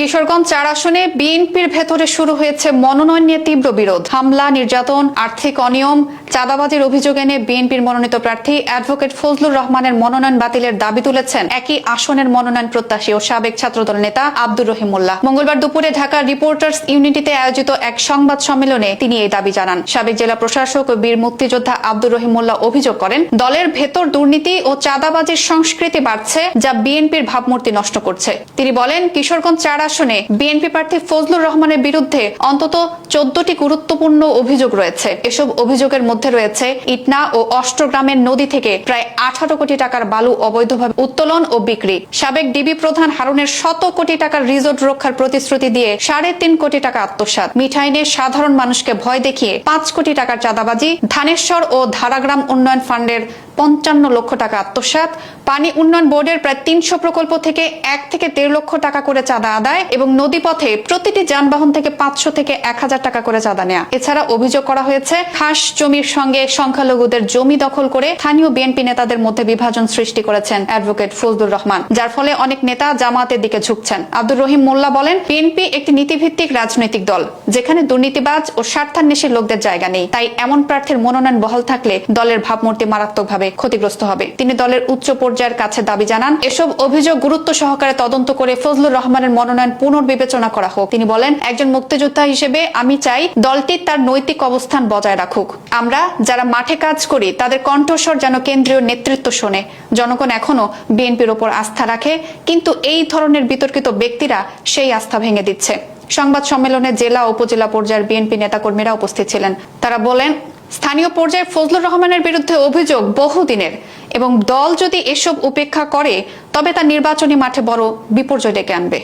কিশোরগঞ্জ চার আসনে বিএনপির ভেতরে শুরু হয়েছে মনোনয়ন নিয়ে তীব্র বিরোধ। হামলা, নির্যাতন, আর্থিক অনিয়ম, চাঁদাবাজির অভিযোগ এনে বিএনপির মনোনীত প্রার্থী অ্যাডভোকেট ফজলুর রহমানের মনোনয়ন বাতিলের দাবি তুলেছেন একই আসনের মনোনয়ন প্রত্যাশী ও সাবেক ছাত্রদল নেতা আব্দুর রহিমুল্লাহ। মঙ্গলবার দুপুরে ঢাকা রিপোর্টার্স ইউনিটিতে আয়োজিত এক সংবাদ সম্মেলনে তিনি এই দাবি জানান। সাবেক জেলা প্রশাসক ও বীর মুক্তিযোদ্ধা আব্দুর রহিমুল্লাহ অভিযোগ করেন, দলের ভেতর দুর্নীতি ও চাঁদাবাজির সংস্কৃতি বাড়ছে যা বিএনপির ভাবমূর্তি নষ্ট করছে। তিনি বলেন, কিশোরগঞ্জ চার আসনে বিএনপি প্রার্থী ফজলুর রহমানের বিরুদ্ধে অন্তত চোদ্দটি গুরুত্বপূর্ণ অভিযোগ রয়েছে। এসব অভিযোগের মধ্যে রয়েছে, ইটনা ও অষ্টগ্রামের নদী থেকে প্রায় আঠারো কোটি টাকার বালু অবৈধভাবে উত্তোলন ও বিক্রি। সাবেক ডিবি প্রধান হারুনের শত কোটি টাকার রিজোর্ট রক্ষার প্রতিশ্রুতি দিয়ে সাড়ে তিন কোটি টাকা আত্মসাৎ। মিঠাইনে সাধারণ মানুষকে ভয় দেখিয়ে পাঁচ কোটি টাকার চাঁদাবাজি, ধানেশ্বর ও ধারাগ্রাম উন্নয়ন ফান্ডের পঞ্চান্ন লক্ষ টাকা আত্মসাৎ। পানি উন্নয়ন বোর্ডের প্রায় তিনশো প্রকল্প থেকে এক থেকে দেড় লক্ষ টাকা করে চাঁদা আদায় এবং নদীপথে প্রতিটি যানবাহন থেকে পাঁচশো থেকে এক হাজার টাকা করে চাঁদা নেয়া। এছাড়া অভিযোগ করা হয়েছে, খাস জমির সঙ্গে সংখ্যালঘুদের জমি দখল করে স্থানীয় বিএনপি নেতাদের মধ্যে বিভাজন সৃষ্টি করেছেন অ্যাডভোকেট ফজলুর রহমান, যার ফলে অনেক নেতা জামাতের দিকে ঝুঁকছেন। আব্দুর রহিম মোল্লা বলেন, বিএনপি একটি নীতিভিত্তিক রাজনৈতিক দল, যেখানে দুর্নীতিবাজ ও স্বার্থান্বেষী লোকদের জায়গা নেই। তাই এমন প্রার্থীর মনোনয়ন বহাল থাকলে দলের ভাবমূর্তি মারাত্মকভাবে ক্ষতিগ্রস্ত হবে। তিনি দলের উচ্চ পর্যায়ের কাছে দাবি জানান, এসব অভিযোগ গুরুত্ব সহকারে তদন্ত করে ফজলুর রহমানের মনোনয়ন পুনর্বিবেচনা করা হোক। তিনি বলেন, একজন মুক্তিযোদ্ধা হিসেবে আমি চাই দলটি তার নৈতিক অবস্থান বজায় রাখুক। আমরা যারা মাঠে কাজ করি, তাদের কণ্ঠস্বর যেন কেন্দ্রীয় নেতৃত্ব শোনে। জনগণ এখনও বিএনপির ওপর আস্থা রাখে, কিন্তু এই ধরনের বিতর্কিত ব্যক্তিরা সেই আস্থা ভেঙে দিচ্ছে। সংবাদ সম্মেলনে জেলা উপজেলা পর্যায়ের বিএনপি নেতাকর্মীরা উপস্থিত ছিলেন। তারা বলেন স্থানীয় পর্যায়ে ফজলুর রহমানের বিরুদ্ধে অভিযোগ বহুদিনের এবং দল যদি এসব উপেক্ষা করে, তবে তা নির্বাচনী মাঠে বড় বিপর্যয় ডেকে আনবে।